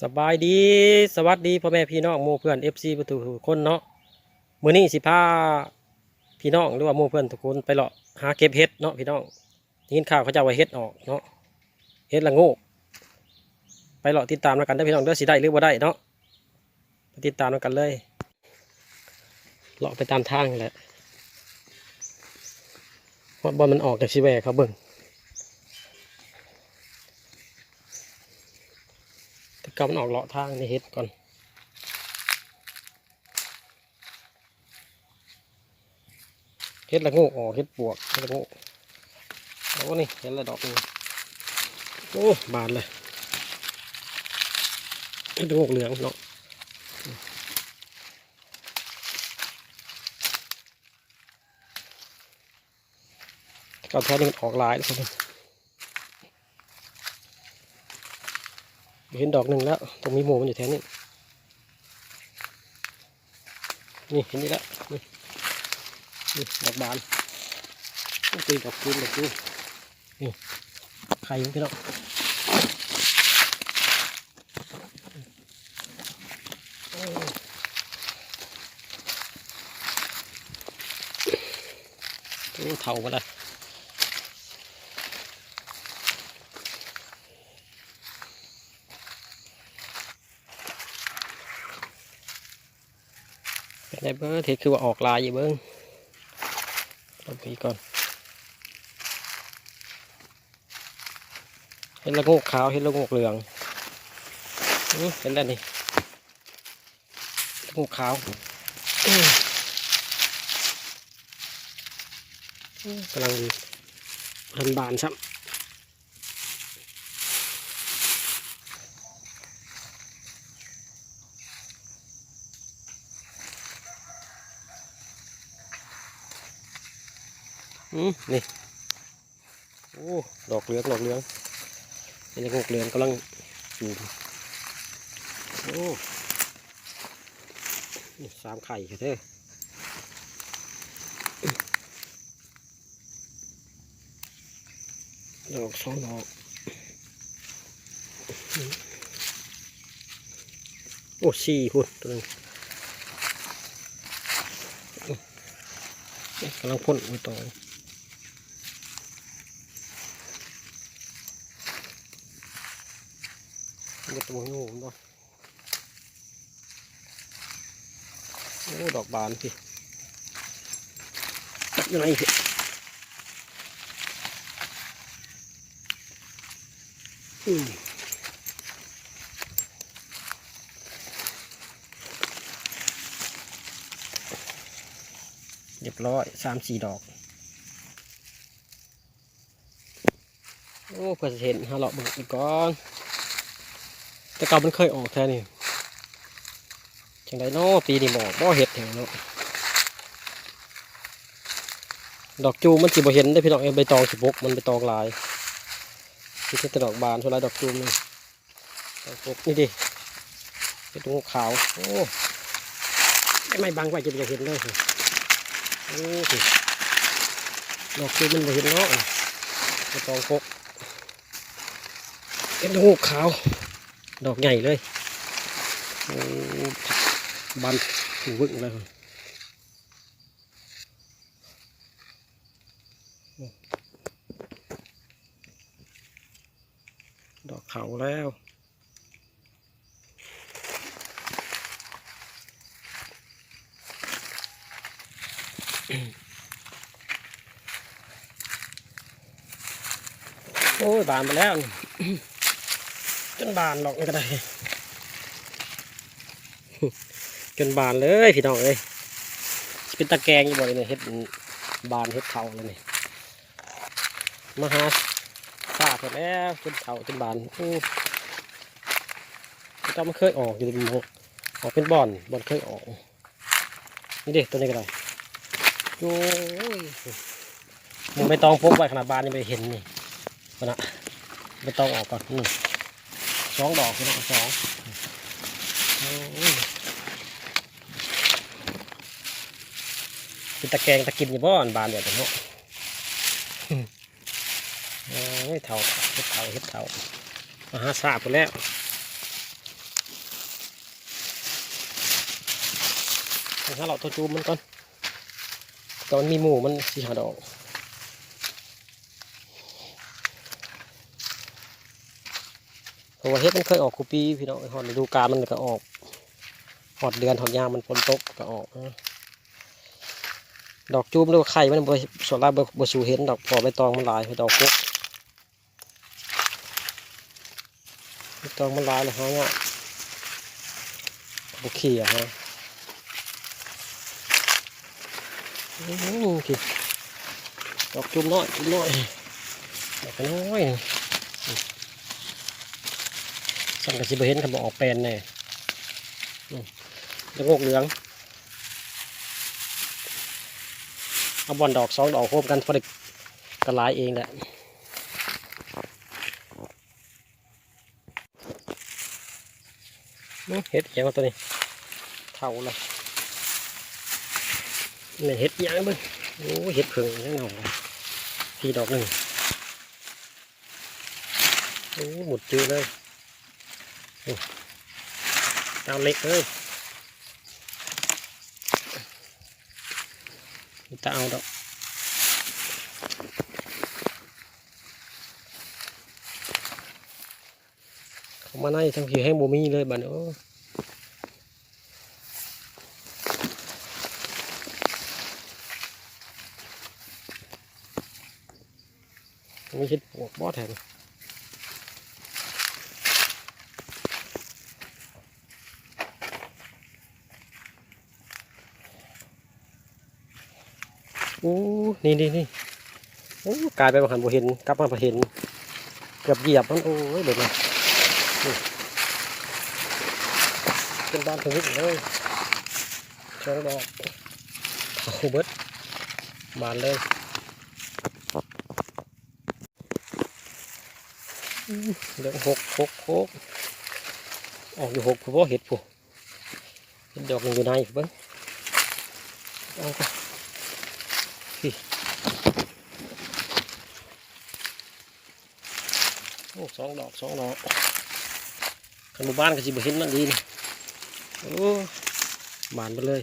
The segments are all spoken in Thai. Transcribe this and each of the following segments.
สบายดีสวัสดีพ่อแม่พี่น้องหมู่เพื่อนเอฟซีประตูคนเนาะมื้อนี้สิพาพี่น้องหรือว่าหมู่เพื่อนทุกคนไปเลาะหาเก็บเห็ดเนาะพี่น้องยินข่าวเขาจะเอาไว้เห็ดออกเนาะเห็ดละงูไปเลาะติดตามแล้วกันได้พี่น้องเด้อสิได้หรือบ่ได้เนาะไปติดตามกันเลยเลาะไปตามทางแหละว่าบอลมันออกจากชีแวเขาเบิ่ง แต่ก็มันออกเลาะทางในเฮ็ดก่อนเฮ็ดละงูออกเฮ็ดปวกเฮ็ดละงูโอ้นี่เห็นละดอกนึงโอ้บานเลยเฮ็ดละงูเหลืองเนาะก็แท้นี่มันออกลายแล้วคน เห็นดอกหนึ่งแล้วตรงมีหมูมันอยู่แถวนี้ นี่เห็นนี่แล้วนี่นี่ดอกบานตีดอกคูณดอกคูนี่ไข่ของพี่น้องโอ้เท่ามาเลย ไงเบิ้งเทคือว่าออกลายอยู่เบิ้งลองไปก่อนเห็นละโงกขาวเห็นละโงกเหลืองอเห็นแล้วนี่ละโงกขาวกำลังรันบานซ้ำ นี่ โอ้ ดอกเหลืองดอกเหลืองนละโงกเหลืองกำลังจูมโอ้สามไข่เถอะดอกสองดอกโอ้สี่หุ่นตัวนึงกำลังพ่นไปต่อ มันจะตัวงูมันบ่โอ้ดอกบานพี่ตัดยู่ไหนพี่อืมเรียบร้อยสามสี่ดอก โอ้เพื่อเห็นฮาเลาะบิกอีกก่อน แต่เก่ามันเคยออกแท้นี่จังไดเนาะปีนี้หมอกบ่เห็ดแถวเนาะดอกจูมันสิบ่เห็นได้พี่น้องเอ้ยใบตองสิบกมันใบตองลายที่เป็นดอกบานเท่าไรดอกจูมนี่ดอกปกนี่ดิเป็นตัวขาวโอ้ไม่ไม่บังไว้จะบ่เห็นเลยสิโอ้สิดอกจูมันบ่เห็นเนาะใบตองปกเป็นตัวขาว ดอกใหญ่เลยโอ้บานหูวึ่งเลยดอกเขาแล้วโอ้ยบานไปแล้ว จนบานหรอกมันก็ได้จนบานเลยพี่น้องเอ้ยเป็นตะแกรงอยู่บ่เลยเนี่ยเฮ็ดบานเฮ็ดเถาเลยนี่มาหาซาเสร็จแล้วจนเถาจนบานโอ้เจ้ามันเคยออกอยู่ในหมกออกเป็นบ่อนบ่อนเคยออก นี่เด็กตัวนี้ก็ได้โอ้ยมึงไม่ต้องพกไว้ขนาดบานยังไม่เห็นนี่มันอะไม่ต้องออกก่อนนี่ สองดอกพี่น้องสองเป็นตะแกงตะกินอยู่บ้านบานเดียวแต่เนาะเฮ้ยเท่าเฮ็ดเท่าเฮ็ดเท่ามาหาสาบไปแล้วหาเราตัวจูมมันก่อนตอนมีหมูมันสีหาดอก เพราะว่าเฮ็ดมันเคยออกกูปีพี่น้องหอดฤดูกาลมันก็ออกหอดเดือนหอดยามมันฝนตกก็ออกดอกจูมหรือว่าไข่มันบส่วนลายบ่บ่สูเห็นดอกพอใบตองมันลายดอกกุ๊กใบตองมันลายเลยฮะเนี่ยบุขี้อะฮะดอกจุ่มน้อยจุ่มน้อยดอกน้อย สังกับสิบเห็นคำบอกออกแปลนแน่อืมแล้วงกเหลือง เอาบอลดอกสองดอกโคมกันพอดีกระลายเองแหละเห็ดเอียงตัวนี้ เท่าเลยนี่เห็ดหยังบิ้งโอ้เห็ดเพิ่งยังเงาเลยพี่ดอกหนึ่งโอ้หมดจืดเลย โอ้าเล็กเลยนี่ตาเอาดอกเขามาในทั้งผิวแห้บ่มีเลยบัดนี้โอ้ไม่ใช่ปวกบอแทน โอ้นี่นี่นี่โอ้กลายไปบางขันบ่เห็นกลับมาบ่เห็นเกือบเหยียบมันโอ้ยเด็ดเลยนี่เป็นบ้านถึงเลยช่องดอกเอาเบิดบานเลยเรื่องหกหกหกออกอยู่หกผู้บ่เห็ดผู้เห็ดดอกหนึ่งอยู่ในเบิ้งเอาไป โอ้สองดอกสองดอกขนมบ้านก็สิบเห็นมันดีนี่โอ้บานไปเลย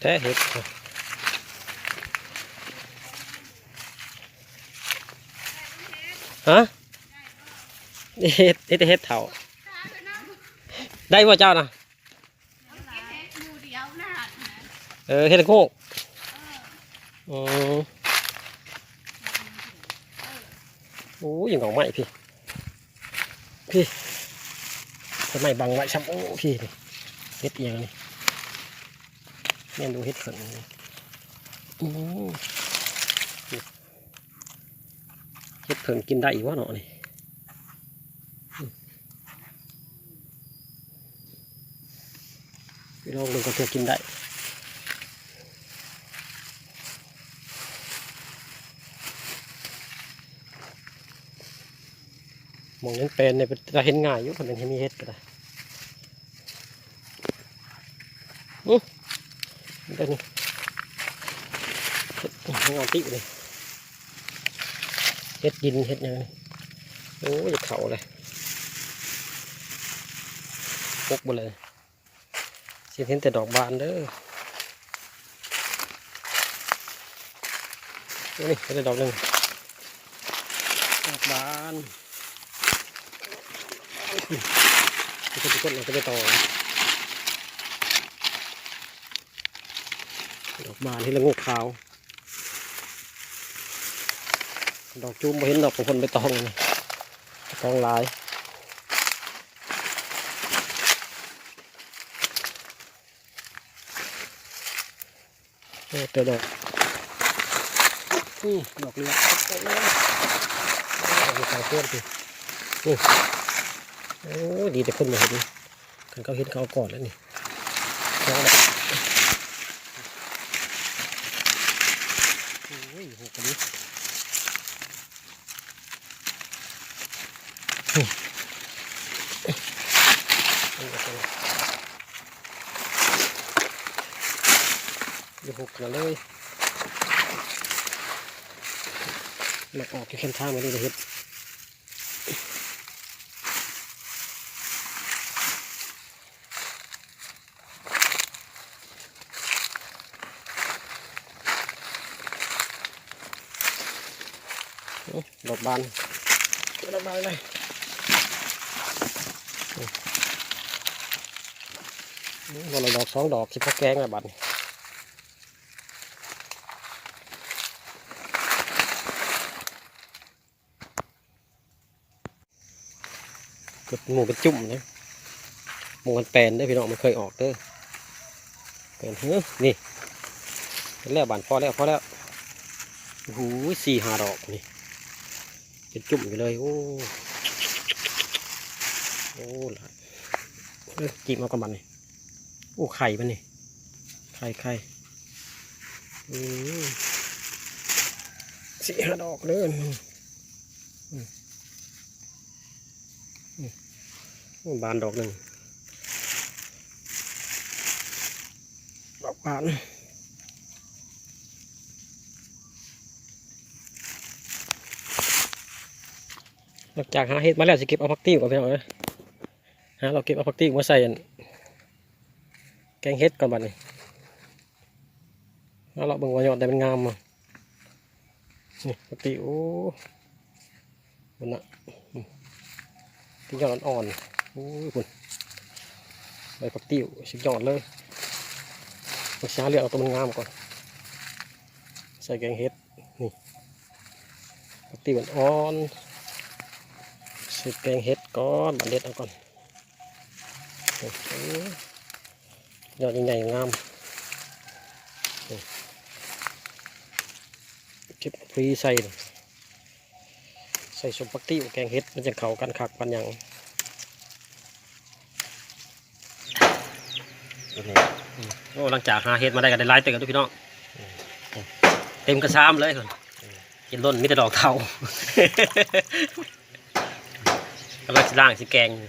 แท้เห็ดอะฮะเห็ดเห็ดเห็ดเถาได้ป่ะเจ้านะเออเห็ดโงกอือโอ้ยยังของใหม่พี่ พี่ทำไมบังไว้ช้ำโอ้พี่นี่เห็ดเอียงนี่แม่นดูเห็ดเผิงอือเห็ดเผิงกินได้อีกวะเนาะนี่อืมไปลองดูกันเพื่อกินได้มองเห็นเป็นเนี่ยจะเห็นง่ายอยู่คนเป็นเห็นมีเห็ดก็ได้ อันนี้เห็ดงาติ๋วเลยเฮ็ดยินเฮ็ดยังโอ้ยเข่าเลยปกหมดเลยสิเห็นแต่ดอกบานเด้อนี่เห็นแต่ดอกหนึ่งดอกบานก็จะกดเราก็จะต่อ มาที่ละงกขาว ดอกจุ้มบ่เห็นดอกของคนไปตองนี่ตองหลายโอ้เจอดอกนี่ดอกเลือดดอกเลือดดอกขาวเพื่อนสินี่โอ้ดีแต่คนมาเห็นกันเขาเห็นเขาก่อนแล้วนี่ดอก โอ้ยโห ตัวนี้ อย่าหุกกันเลยหลักออกที่เข้มท่างมาดีเลยเฮ็ดดอกบานดอกบานเลยวันละดอกสองดอกคิดว่าแกงอะบัดนี้ เกิดหมูเป็นจุ่มนะหมูมันแปนได้พี่น้องมันเคยออกเด้อแปนเฮ้ยนี่แล้วบานพอแล้วพอแล้วโอ้โหสี่หาดอกนี่เป็นจุ่มอยู่เลยโอ้โอ้หลายเอ้ยจีบมากับมันนี่โอ้ไข่มันนี่ไข่ไข่สี่ห้าดอกเลยอืมอืมอืมโอ้ บานดอกหนึ่งดอกบานหลังจากหาเห็ดมาแล้วจะเก็บเอาพักติ้วก่อนพี่น้องเอ้ยหาเราเก็บเอาพักติ้วมาใส่แกงเห็ดก่อนบัดนี้แล้วเราเบิ่งว่ายอดได้เป็นงามมานี่พักติ้วโอ้มันน่ะที่ยอดอ่อนๆ โอ้ยคุณใบพักติ้วสุดยอดเลยมาช้าเลือกเอาตัวมันงามก่อน ใส่แกงเห็ด นี่พักติ้วอ่อนๆสิแกงเห็ดก่อนบัเด็ดเอาก่อนโอ้โหยอดใหญ่งามนี่เก็บฟรีใส่ ใส่สมปักติ้วแกงเห็ดมันจะเข้ากันคักปันหยัง อืมโอ้หลังจากหาเห็ดมาได้กันได้หลายเตึกทุกพี่น้องเต็มกระซามเลยคนกินล้นมิแต่ดอกเทากำลังสิล่างสิแกงอยู่